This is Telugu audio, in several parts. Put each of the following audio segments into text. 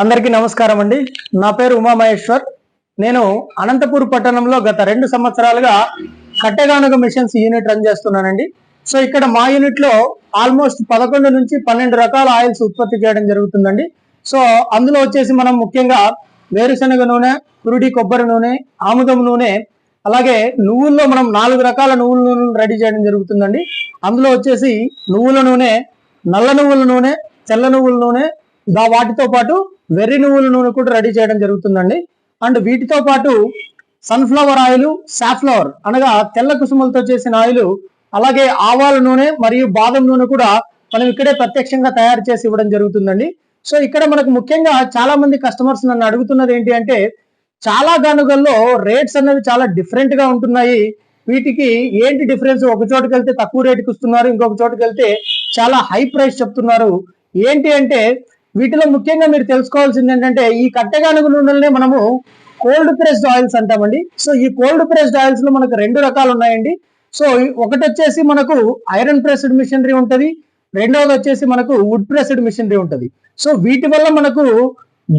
అందరికీ నమస్కారం అండి. నా పేరు ఉమామహేశ్వర్. నేను అనంతపూర్ పట్టణంలో గత రెండు సంవత్సరాలుగా కట్టెగానుగ మిషన్స్ యూనిట్ రన్ చేస్తున్నానండి. సో ఇక్కడ మా యూనిట్లో ఆల్మోస్ట్ పదకొండు నుంచి పన్నెండు రకాల ఆయిల్స్ ఉత్పత్తి చేయడం జరుగుతుందండి. సో అందులో వచ్చేసి మనం ముఖ్యంగా వేరుశనగ నూనె కురుడి కొబ్బరి నూనె ఆముదం నూనె అలాగే నువ్వుల్లో మనం నాలుగు రకాల నువ్వుల నూనెను రెడీ చేయడం జరుగుతుందండి. అందులో వచ్చేసి నువ్వుల నూనె నల్ల నువ్వుల నూనె తెల్ల నువ్వుల నూనె దా వాటితో పాటు వెర్రి నువ్వుల నూనె కూడా రెడీ చేయడం జరుగుతుందండి. అండ్ వీటితో పాటు సన్ఫ్లవర్ ఆయిల్ సాఫ్లవర్ అనగా తెల్ల కుసుమలతో చేసిన ఆయిల్ అలాగే ఆవాల నూనె మరియు బాదం నూనె కూడా మనం ఇక్కడే ప్రత్యక్షంగా తయారు చేసి ఇవ్వడం జరుగుతుందండి. సో ఇక్కడ మనకు ముఖ్యంగా చాలా మంది కస్టమర్స్ నన్ను అడుగుతున్నది ఏంటి అంటే చాలా గనుగల్లో రేట్స్ అనేవి చాలా డిఫరెంట్గా ఉంటున్నాయి. వీటికి ఏంటి డిఫరెన్స్? ఒక చోటుకి వెళ్తే తక్కువ రేటుకి ఇస్తున్నారు ఇంకొక చోటుకి వెళ్తే చాలా హై ప్రైస్ చెప్తున్నారు. ఏంటి అంటే వీటిలో ముఖ్యంగా మీరు తెలుసుకోవాల్సింది ఏంటంటే ఈ కట్టెగానుగు నూనెలనే మనము కోల్డ్ ప్రెస్డ్ ఆయిల్స్ అంటామండి. సో ఈ కోల్డ్ ప్రెస్డ్ ఆయిల్స్లో మనకు రెండు రకాలు ఉన్నాయండి. సో ఒకటి వచ్చేసి మనకు ఐరన్ ప్రెస్డ్ మిషనరీ ఉంటుంది. రెండవది వచ్చేసి మనకు వుడ్ ప్రెస్డ్ మిషనరీ ఉంటుంది. సో వీటి వల్ల మనకు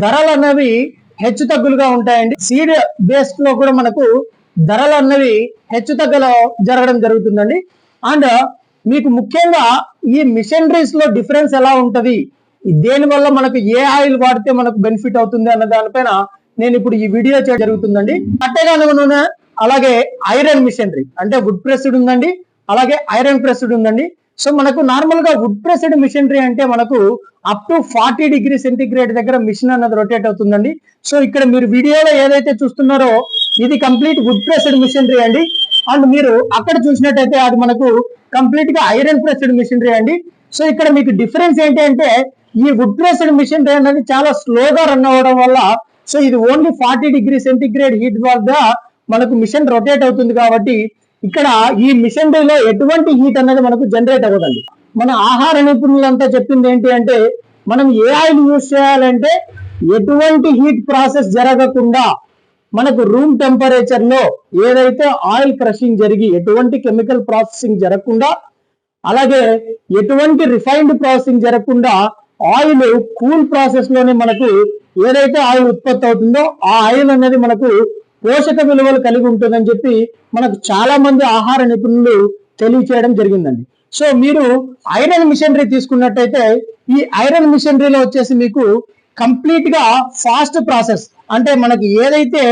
ధరలు అన్నవి హెచ్చు తగ్గులుగా ఉంటాయండి. సీడ్ బేస్డ్లో కూడా మనకు ధరలు అన్నవి హెచ్చు తగ్గల జరగడం జరుగుతుందండి. అండ్ మీకు ముఖ్యంగా ఈ మిషనరీస్లో డిఫరెన్స్ ఎలా ఉంటుంది? దేని వల్ల మనకు ఏ ఆయిల్ వాడితే మనకు బెనిఫిట్ అవుతుంది అన్న దానిపైన నేను ఇప్పుడు ఈ వీడియో చేయడం జరుగుతుందండి. కట్టెగానుగ నూనె అలాగే ఐరన్ మిషనరీ అంటే వుడ్ ప్రెస్డ్ ఉందండి అలాగే ఐరన్ ప్రెస్డ్ ఉందండి. సో మనకు నార్మల్గా వుడ్ ప్రెస్డ్ మిషనరీ అంటే మనకు up to forty degree centigrade దగ్గర మిషన్ అన్నది రొటేట్ అవుతుందండి. సో ఇక్కడ మీరు వీడియోలో ఏదైతే చూస్తున్నారో ఇది కంప్లీట్ వుడ్ ప్రెస్డ్ మిషనరీ అండి. అండ్ మీరు అక్కడ చూసినట్టయితే అది మనకు కంప్లీట్గా ఐరన్ ప్రెస్డ్ మిషనరీ అండి. సో ఇక్కడ మీకు డిఫరెన్స్ ఏంటి అంటే ఈ వుడ్ ప్రెస్డ్ మిషన్ అనేది చాలా స్లోగా రన్ అవ్వడం వల్ల సో ఇది only forty degree centigrade heat వద్ద మనకు మిషన్ రొటేట్ అవుతుంది కాబట్టి ఇక్కడ ఈ మిషనరీలో ఎటువంటి హీట్ అనేది మనకు జనరేట్ అవ్వదండి. మన ఆహార నిపుణులంతా చెప్పింది ఏంటి అంటే మనం ఏ ఆయిల్ యూజ్ చేయాలంటే ఎటువంటి హీట్ ప్రాసెస్ జరగకుండా మనకు రూమ్ టెంపరేచర్లో ఏదైతే ఆయిల్ క్రషింగ్ జరిగి ఎటువంటి కెమికల్ ప్రాసెసింగ్ జరగకుండా అలాగే ఎటువంటి రిఫైన్డ్ ప్రాసెసింగ్ జరగకుండా ఆయిల్ కూల్ ప్రాసెస్లోనే మనకు ఏదైతే ఆయిల్ ఉత్పత్తి అవుతుందో ఆ ఆయిల్ అనేది మనకు పోషక విలువలు కలిగి ఉంటుందని చెప్పి మనకు చాలా మంది ఆహార నిపుణులు తెలియచేయడం జరిగిందండి. సో మీరు ఐరన్ మిషనరీ తీసుకున్నట్టయితే ఈ ఐరన్ మిషనరీలో వచ్చేసి మీకు కంప్లీట్గా ఫాస్ట్ ప్రాసెస్ అంటే మనకి ఏదైతే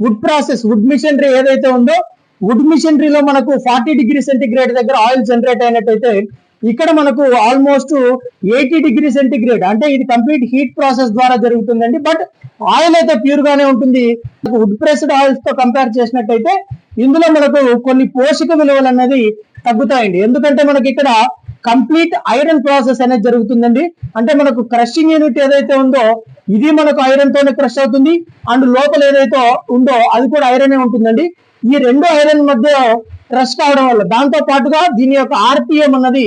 వుడ్ ప్రాసెస్ వుడ్ మిషనరీ ఏదైతే ఉందో వుడ్ మిషనరీలో మనకు ఫార్టీ డిగ్రీ సెంటిగ్రేడ్ దగ్గర ఆయిల్ జనరేట్ అయినట్టయితే ఇక్కడ మనకు ఆల్మోస్ట్ ఎయిటీ డిగ్రీ సెంటిగ్రేడ్ అంటే ఇది కంప్లీట్ హీట్ ప్రాసెస్ ద్వారా జరుగుతుందండి. బట్ ఆయిల్ అయితే ప్యూర్ గానే ఉంటుంది. వుడ్ ప్రెస్డ్ ఆయిల్స్తో కంపేర్ చేసినట్టయితే ఇందులో మనకు కొన్ని పోషక విలువలు అనేది తగ్గుతాయండి. ఎందుకంటే మనకి ఇక్కడ కంప్లీట్ ఐరన్ ప్రాసెస్ అనేది జరుగుతుందండి. అంటే మనకు క్రషింగ్ యూనిట్ ఏదైతే ఉందో ఇది మనకు ఐరన్ తోనే క్రష్ అవుతుంది. అండ్ లోపల ఏదైతే ఉందో అది కూడా ఐరన్ ఉంటుందండి. ఈ రెండు ఐరన్ మధ్య ట్రస్ట్ కావడం వల్ల. దాంతో పాటుగా దీని యొక్క ఆర్పిఎం అన్నది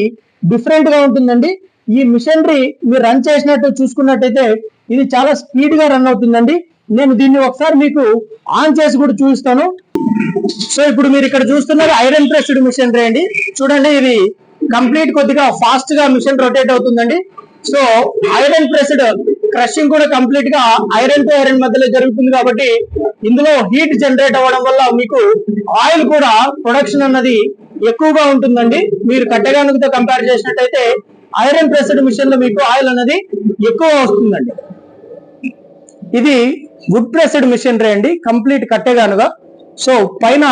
డిఫరెంట్గా ఉంటుందండి. ఈ మిషనరీ మీరు రన్ చేసినట్టు చూసుకున్నట్టయితే ఇది చాలా స్పీడ్గా రన్ అవుతుందండి. నేను దీన్ని ఒకసారి మీకు ఆన్ చేసి కూడా చూపిస్తాను. సో ఇప్పుడు మీరు ఇక్కడ చూస్తున్నది ఐరన్ ప్రెస్డ్ మిషనరీ అండి. చూడండి ఇది కంప్లీట్ కొద్దిగా ఫాస్ట్గా మిషన్ రొటేట్ అవుతుందండి. సో ఐరన్ ప్రెస్డ్ క్రషింగ్ కూడా కంప్లీట్గా ఐరన్ టు ఐరన్ మధ్యలో జరుగుతుంది కాబట్టి ఇందులో హీట్ జనరేట్ అవ్వడం వల్ల మీకు ఆయిల్ కూడా ప్రొడక్షన్ అన్నది ఎక్కువగా ఉంటుందండి. మీరు కట్టెగానుకతో కంపేర్ చేసినట్టయితే ఐరన్ ప్రెస్డ్ మిషన్లో మీకు ఆయిల్ అనేది ఎక్కువ వస్తుందండి. ఇది వుడ్ ప్రెస్డ్ మిషనరీ అండి కంప్లీట్ కట్టెగానుగా సో పైన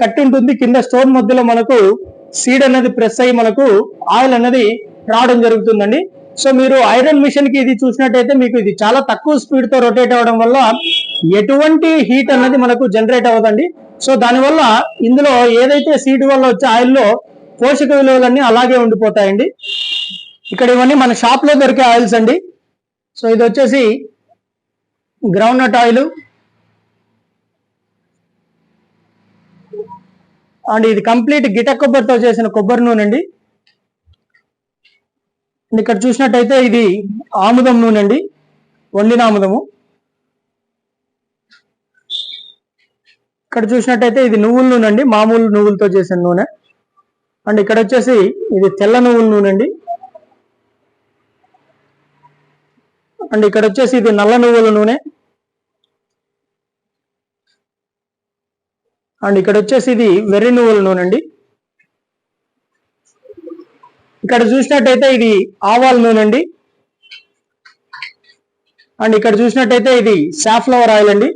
కట్టి ఉంటుంది కింద స్టోన్ మధ్యలో మనకు సీడ్ అనేది ప్రెస్ అయ్యి మనకు ఆయిల్ అనేది రావడం జరుగుతుందండి. సో మీరు ఐరన్ మిషన్కి ఇది చూసినట్టయితే మీకు ఇది చాలా తక్కువ స్పీడ్తో రొటేట్ అవ్వడం వల్ల ఎటువంటి హీట్ అనేది మనకు జనరేట్ అవ్వదండి. సో దానివల్ల ఇందులో ఏదైతే సీడ్ వల్ల వచ్చే ఆయిల్లో పోషక విలువలన్నీ అలాగే ఉండిపోతాయండి. ఇక్కడ ఇవన్నీ మన షాప్లో దొరికే ఆయిల్స్ అండి. సో ఇది వచ్చేసి గ్రౌండ్ నట్ ఆయిల్ అండ్ ఇది కంప్లీట్ గిట కొబ్బరితో చేసిన కొబ్బరి నూనె అండి ఇక్కడ చూసినట్టయితే ఇది ఆముదం నూనె అండి. వండిన ఆముదము. ఇక్కడ చూసినట్టయితే ఇది నువ్వుల నూనె అండి. మామూలు నువ్వులతో చేసిన నూనె. అండ్ ఇక్కడ వచ్చేసి ఇది తెల్ల నువ్వుల నూనె అండి. అండ్ ఇక్కడ వచ్చేసి ఇది నల్ల నువ్వుల నూనె. అండ్ ఇక్కడ వచ్చేసి ఇది వెర్రి నువ్వుల నూనె అండి. ఇక్కడ చూసినట్టయితే ఇది ఆవాల నూనె అండి అండ్ ఇక్కడ చూసినట్టయితే ఇది సాఫ్లవర్ ఆయిల్ అండి.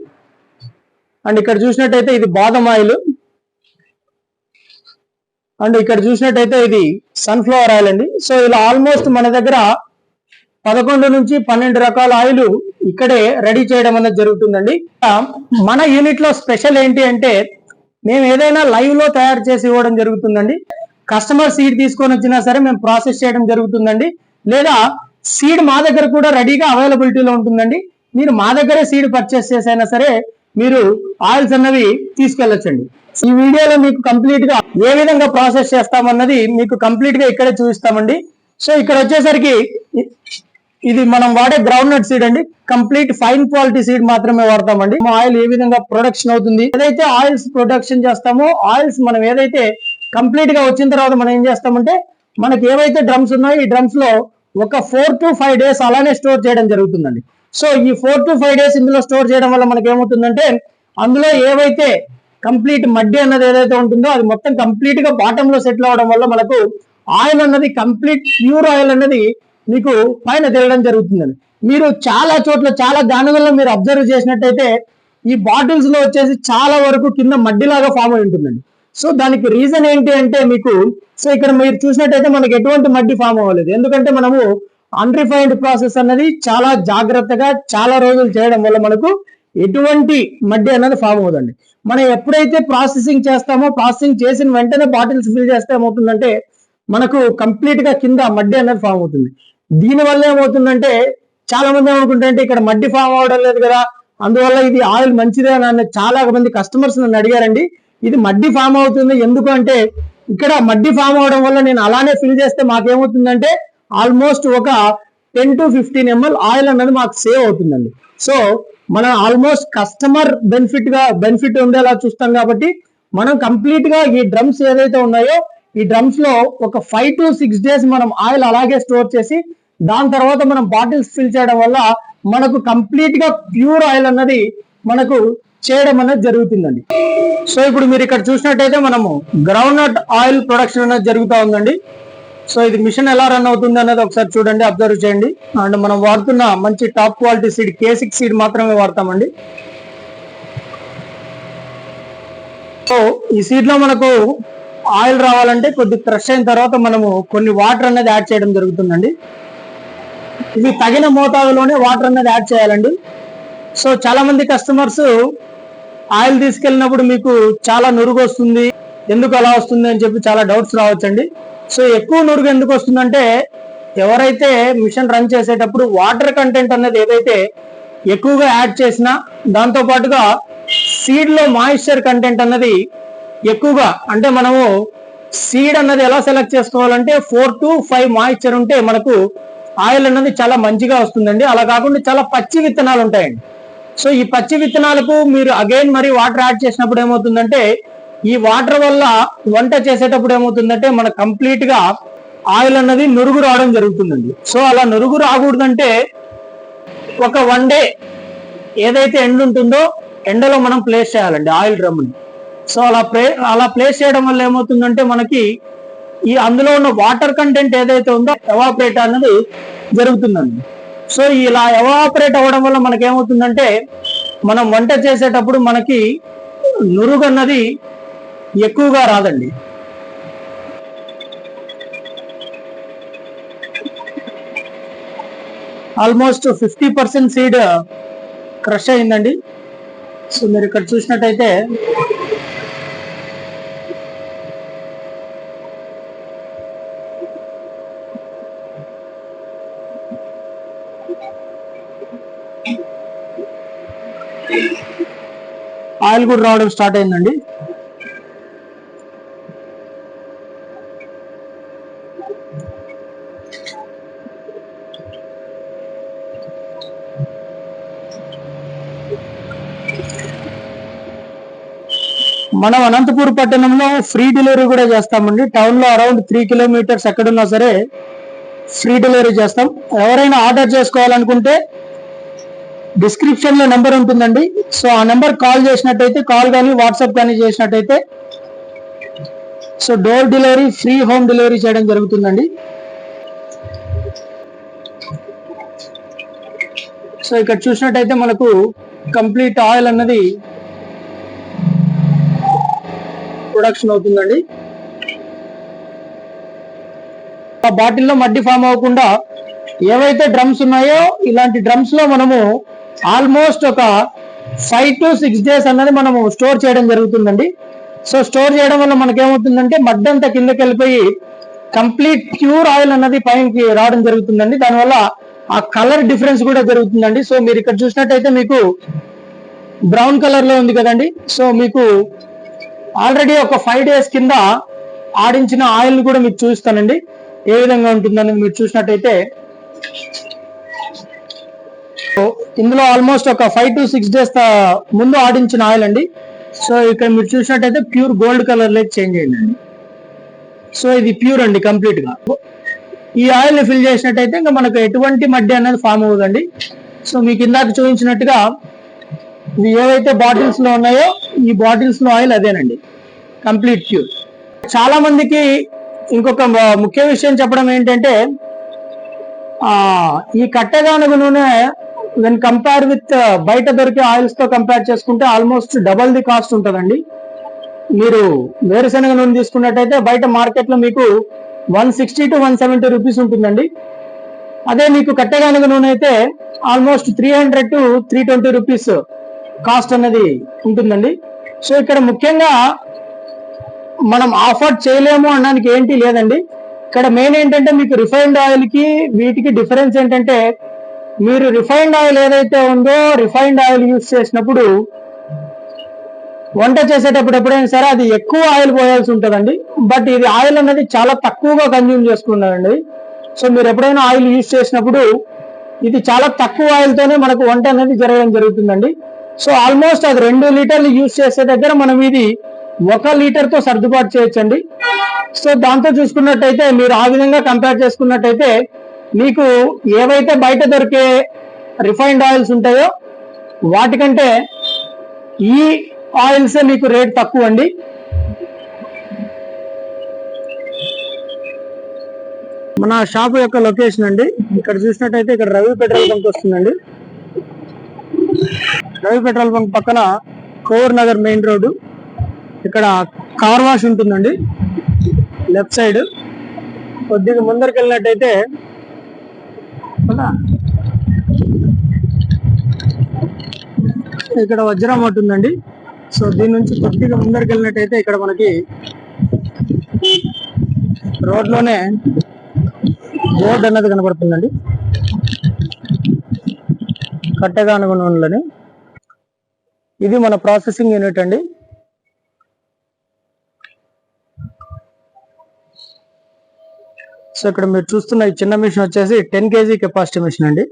అండ్ ఇక్కడ చూసినట్టయితే ఇది బాదం ఆయిల్. అండ్ ఇక్కడ చూసినట్టయితే ఇది సన్ఫ్లవర్ ఆయిల్ అండి. సో ఇలా ఆల్మోస్ట్ మన దగ్గర పదకొండు నుంచి పన్నెండు రకాల ఆయిల్ ఇక్కడే రెడీ చేయడం అనేది జరుగుతుందండి. మన యూనిట్లో స్పెషల్ ఏంటి అంటే మేము ఏదైనా లైవ్లో తయారు చేసి ఇవ్వడం జరుగుతుందండి. కస్టమర్ సీడ్ తీసుకొని వచ్చినా సరే మేము ప్రాసెస్ చేయడం జరుగుతుందండి. లేదా సీడ్ మా దగ్గర కూడా రెడీగా అవైలబిలిటీలో ఉంటుందండి. మీరు మా దగ్గరే సీడ్ పర్చేస్ చేసైనా సరే మీరు ఆయిల్స్ అన్నవి తీసుకెళ్ళొచ్చండి. ఈ వీడియోలో మీకు కంప్లీట్గా ఏ విధంగా ప్రాసెస్ చేస్తామన్నది మీకు కంప్లీట్గా ఇక్కడే చూపిస్తామండి. సో ఇక్కడ వచ్చేసరికి ఇది మనం వాడే గ్రౌండ్ నట్ సీడ్ అండి. కంప్లీట్ ఫైన్ క్వాలిటీ సీడ్ మాత్రమే వాడతామండి. మా ఆయిల్ ఏ విధంగా ప్రొడక్షన్ అవుతుంది ఏదైతే ఆయిల్స్ ప్రొడక్షన్ చేస్తామో ఆయిల్స్ మనం ఏదైతే కంప్లీట్గా వచ్చిన తర్వాత మనం ఏం చేస్తామంటే మనకి ఏవైతే డ్రమ్స్ ఉన్నాయో ఈ డ్రమ్స్లో ఒక ఫోర్ టు ఫైవ్ డేస్ అలానే స్టోర్ చేయడం జరుగుతుందండి. సో ఈ ఫోర్ టు ఫైవ్ డేస్ ఇందులో స్టోర్ చేయడం వల్ల మనకి ఏమవుతుందంటే అందులో ఏవైతే కంప్లీట్ మడ్డి అన్నది ఏదైతే ఉంటుందో అది మొత్తం కంప్లీట్గా బాటమ్లో సెటిల్ అవడం వల్ల మనకు ఆయిల్ అన్నది కంప్లీట్ ప్యూర్ ఆయిల్ అన్నది మీకు పైన తిరగడం జరుగుతుందండి. మీరు చాలా చోట్ల చాలా గానుగల్లో మీరు అబ్జర్వ్ చేసినట్టయితే ఈ బాటిల్స్లో వచ్చేసి చాలా వరకు కింద మడ్డిలాగా ఫామ్ అయి ఉంటుందండి. సో దానికి రీజన్ ఏంటి అంటే మీకు సో ఇక్కడ మీరు చూసినట్టయితే మనకి ఎటువంటి మడ్డి ఫామ్ అవ్వలేదు. ఎందుకంటే మనము అన్రిఫైన్డ్ ప్రాసెస్ అన్నది చాలా జాగ్రత్తగా చాలా రోజులు చేయడం వల్ల మనకు ఎటువంటి మడ్డి అన్నది ఫామ్ అవుతుంది మనం ఎప్పుడైతే ప్రాసెసింగ్ చేస్తామో ప్రాసెసింగ్ చేసిన వెంటనే బాటిల్స్ ఫిల్ చేస్తే ఏమవుతుందంటే మనకు కంప్లీట్గా కింద మడ్డి అనేది ఫామ్ అవుతుంది. దీని వల్ల ఏమవుతుందంటే చాలా మంది ఏమనుకుంటారంటే ఇక్కడ మడ్డి ఫామ్ అవడం లేదు కదా అందువల్ల ఇది ఆయిల్ మంచిదే అని చాలా మంది కస్టమర్స్ నన్ను అడిగారండి. ఇది మడ్డి ఫామ్ అవుతుంది. ఎందుకు అంటే ఇక్కడ మడ్డి ఫామ్ అవడం వల్ల నేను అలానే ఫిల్ చేస్తే మాకేమవుతుందంటే ఆల్మోస్ట్ ఒక ten to fifteen ML oil అన్నది మాకు సేవ్ అవుతుందండి. సో మనం ఆల్మోస్ట్ కస్టమర్ బెనిఫిట్గా బెనిఫిట్ ఉండేలా చూస్తాం కాబట్టి మనం కంప్లీట్గా ఈ డ్రమ్స్ ఏదైతే ఉన్నాయో ఈ డ్రమ్స్లో ఒక ఫైవ్ టు సిక్స్ డేస్ మనం ఆయిల్ అలాగే స్టోర్ చేసి దాని తర్వాత మనం బాటిల్స్ ఫిల్ చేయడం వల్ల మనకు కంప్లీట్గా ప్యూర్ ఆయిల్ అన్నది మనకు చేయడం అనేది జరుగుతుందండి. సో ఇప్పుడు మీరు ఇక్కడ చూసినట్టయితే మనము గ్రౌండ్ నట్ ఆయిల్ ప్రొడక్షన్ అనేది జరుగుతూ ఉందండి. సో ఇది మిషన్ ఎలా రన్ అవుతుంది అనేది ఒకసారి చూడండి అబ్జర్వ్ చేయండి. అండ్ మనం వాడుతున్న మంచి top quality seed K six seed మాత్రమే వాడతామండి. సో ఈ సీడ్లో మనకు ఆయిల్ రావాలంటే కొద్ది క్రష్ అయిన తర్వాత మనము కొన్ని వాటర్ అనేది యాడ్ చేయడం జరుగుతుందండి. ఇది తగిన మోతాదులోనే వాటర్ అనేది యాడ్ చేయాలండి. సో చాలా మంది కస్టమర్స్ ఆయిల్ తీసుకెళ్ళినప్పుడు మీకు చాలా నురుగు వస్తుంది ఎందుకు అలా వస్తుంది అని చెప్పి చాలా డౌట్స్ రావచ్చండి. సో ఎక్కువ నురుగు ఎందుకు వస్తుందంటే ఎవరైతే మిషన్ రన్ చేసేటప్పుడు వాటర్ కంటెంట్ అనేది ఏదైతే ఎక్కువగా యాడ్ చేసినా దాంతో పాటుగా సీడ్లో మాయిశ్చర్ కంటెంట్ అన్నది ఎక్కువగా అంటే మనము సీడ్ అన్నది ఎలా సెలెక్ట్ చేసుకోవాలంటే ఫోర్ టు ఫైవ్ మాయిశ్చర్ ఉంటే మనకు ఆయిల్ అన్నది చాలా మంచిగా వస్తుందండి. అలా కాకుండా చాలా పచ్చి విత్తనాలు ఉంటాయండి. సో ఈ పచ్చి విత్తనాలకు మీరు అగైన్ మరి వాటర్ యాడ్ చేసినప్పుడు ఏమవుతుందంటే ఈ వాటర్ వల్ల వంట చేసేటప్పుడు ఏమవుతుందంటే మన కంప్లీట్గా ఆయిల్ అన్నది నురుగు రావడం జరుగుతుందండి. సో అలా నురుగు రాకూడదంటే ఒక వన్ డే ఏదైతే ఎండ్ ఉంటుందో ఎండలో మనం ప్లేస్ చేయాలండి ఆయిల్ డ్రమ్ని సో అలా ప్లే అలా ప్లేస్ చేయడం వల్ల ఏమవుతుందంటే మనకి ఈ అందులో ఉన్న వాటర్ కంటెంట్ ఏదైతే ఉందో ఎవాపరేట్ అన్నది జరుగుతుందండి. సో ఇలా ఎవాపరేట్ అవ్వడం వల్ల మనకేమవుతుందంటే మనం వంట చేసేటప్పుడు మనకి నురుగు అన్నది ఎక్కువగా రాదండి. Almost fifty percent seed crush అయిందండి. సో మీరు ఇక్కడ చూసినట్టయితే ఆయిల్ కూడా రావడం స్టార్ట్ అయిందండి. మనం అనంతపూర్ పట్టణంలో ఫ్రీ డెలివరీ కూడా చేస్తామండి. టౌన్లో అరౌండ్ త్రీ కిలోమీటర్స్ ఎక్కడున్నా సరే ఫ్రీ డెలివరీ చేస్తాం. ఎవరైనా ఆర్డర్ చేసుకోవాలనుకుంటే డిస్క్రిప్షన్లో నెంబర్ ఉంటుందండి. సో ఆ నెంబర్ కాల్ చేసినట్టయితే కాల్ కానీ వాట్సాప్ కానీ చేసినట్టయితే so door delivery free home delivery చేయడం జరుగుతుందండి. సో ఇక్కడ చూసినట్టయితే మనకు కంప్లీట్ ఆయిల్ అన్నది ప్రొడక్షన్ అవుతుందండి. ఆ బాటిల్లో మడ్డి ఫామ్ అవ్వకుండా ఏవైతే డ్రమ్స్ ఉన్నాయో ఇలాంటి డ్రమ్స్లో మనము ఆల్మోస్ట్ ఒక ఫైవ్ టు సిక్స్ డేస్ అన్నది మనము స్టోర్ చేయడం జరుగుతుందండి. సో స్టోర్ చేయడం వల్ల మనకేమవుతుందంటే మడ్డి అంతా కిందకి వెళ్ళిపోయి కంప్లీట్ ప్యూర్ ఆయిల్ అన్నది పైకి రావడం జరుగుతుందండి. దానివల్ల ఆ కలర్ డిఫరెన్స్ కూడా జరుగుతుందండి. సో మీరు ఇక్కడ చూసినట్టయితే మీకు బ్రౌన్ కలర్లో ఉంది కదండి. సో మీకు ఆల్రెడీ ఒక ఫైవ్ డేస్ కింద ఆడించిన ఆయిల్ కూడా మీకు చూస్తానండి. ఏ విధంగా ఉంటుందని మీరు చూసినట్టయితే ఇందులో ఆల్మోస్ట్ ఒక ఫైవ్ టు సిక్స్ డేస్ ముందు ఆడించిన ఆయిల్ అండి. సో ఇక్కడ మీరు చూసినట్టయితే pure gold colour light change అయిందండి. సో ఇది ప్యూర్ అండి కంప్లీట్గా. ఈ ఆయిల్ని ఫిల్ చేసినట్టయితే ఇంకా మనకు ఎటువంటి మడ్డి అనేది ఫామ్ అవ్వదండి. సో మీకు ఇందాక చూపించినట్టుగా ఇవి ఏవైతే బాటిల్స్లో ఉన్నాయో ఈ బాటిల్స్లో ఆయిల్ అదేనండి. కంప్లీట్ ప్యూర్ చాలా మందికి ఇంకొక ముఖ్య విషయం చెప్పడం ఏంటంటే ఈ కట్టెగానుగ నూనె వెన్ కంపేర్ విత్ బయట దొరికే ఆయిల్స్తో కంపేర్ చేసుకుంటే ఆల్మోస్ట్ డబల్ ది కాస్ట్ ఉంటుందండి. మీరు వేరుశనగ నూనె తీసుకున్నట్టయితే బయట మార్కెట్లో మీకు one sixty to one seventy rupees ఉంటుందండి. అదే మీకు కట్టెగానుగ నూనె అయితే almost three hundred to three twenty rupees cost అనేది ఉంటుందండి. సో ఇక్కడ ముఖ్యంగా మనం ఆఫర్ చేయలేము అనడానికి ఏంటి లేదండి. ఇక్కడ మెయిన్ ఏంటంటే మీకు రిఫైన్డ్ ఆయిల్కి వీటికి డిఫరెన్స్ ఏంటంటే మీరు రిఫైన్డ్ ఆయిల్ ఏదైతే ఉందో రిఫైన్డ్ ఆయిల్ యూస్ చేసినప్పుడు వంట చేసేటప్పుడు ఎప్పుడైనా సరే అది ఎక్కువ ఆయిల్ పోయాల్సి ఉంటుందండి. బట్ ఇది ఆయిల్ అనేది చాలా తక్కువగా కన్జ్యూమ్ చేసుకున్నారండి సో మీరు ఎప్పుడైనా ఆయిల్ యూస్ చేసినప్పుడు ఇది చాలా తక్కువ ఆయిల్తోనే మనకు వంట అనేది జరగడం జరుగుతుందండి. సో ఆల్మోస్ట్ అది రెండు లీటర్లు యూస్ చేసే దగ్గర మనం ఇది ఒక లీటర్తో సర్దుబాటు చేయొచ్చండి. సో దాంతో చూసుకున్నట్టయితే మీరు ఆ విధంగా కంపేర్ చేసుకున్నట్టయితే మీకు ఏవైతే బయట దొరికే రిఫైన్డ్ ఆయిల్స్ ఉంటాయో వాటికంటే ఈ ఆయిల్స్ మీకు రేట్ తక్కువ అండి. మన షాప్ యొక్క లొకేషన్ అండి. ఇక్కడ చూసినట్టయితే ఇక్కడ రవి పెట్రోల్ బంక్ వస్తుందండి. రవి పెట్రోల్ బంక్ పక్కన కోర్ నగర్ మెయిన్ రోడ్డు ఇక్కడ కార్ వాష్ ఉంటుందండి. Left side. కొద్దిగా ముందరికి వెళ్ళినట్టయితే ఇక్కడ వజ్రం ఉంటుందండి సో దీని నుంచి కొద్దిగా ముందరికి వెళ్ళినట్టయితే ఇక్కడ మనకి రోడ్లోనే బోర్డు అన్నది కనబడుతుందండి కట్టగా అనుగుణంలోనే ఇది మన ప్రాసెసింగ్ యూనిట్ అండి. సో ఇక్కడ మీరు చూస్తున్న ఈ చిన్న మిషన్ వచ్చేసి టెన్ కేజీ కెపాసిటీ మిషన్ అండి.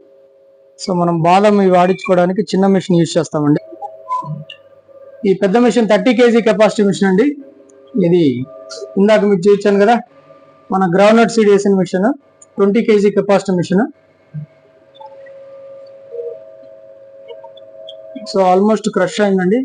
సో మనం బాదం ఇవి ఆడించుకోవడానికి చిన్న మిషన్ యూజ్ చేస్తామండి. ఈ పెద్ద machine thirty KG capacity machine అండి. ఇది ఇందాక మీకు చూపించాను కదా మన గ్రౌండ్ సీడ్ వేసిన machine twenty KG capacity machine. So almost crush అయిందండి.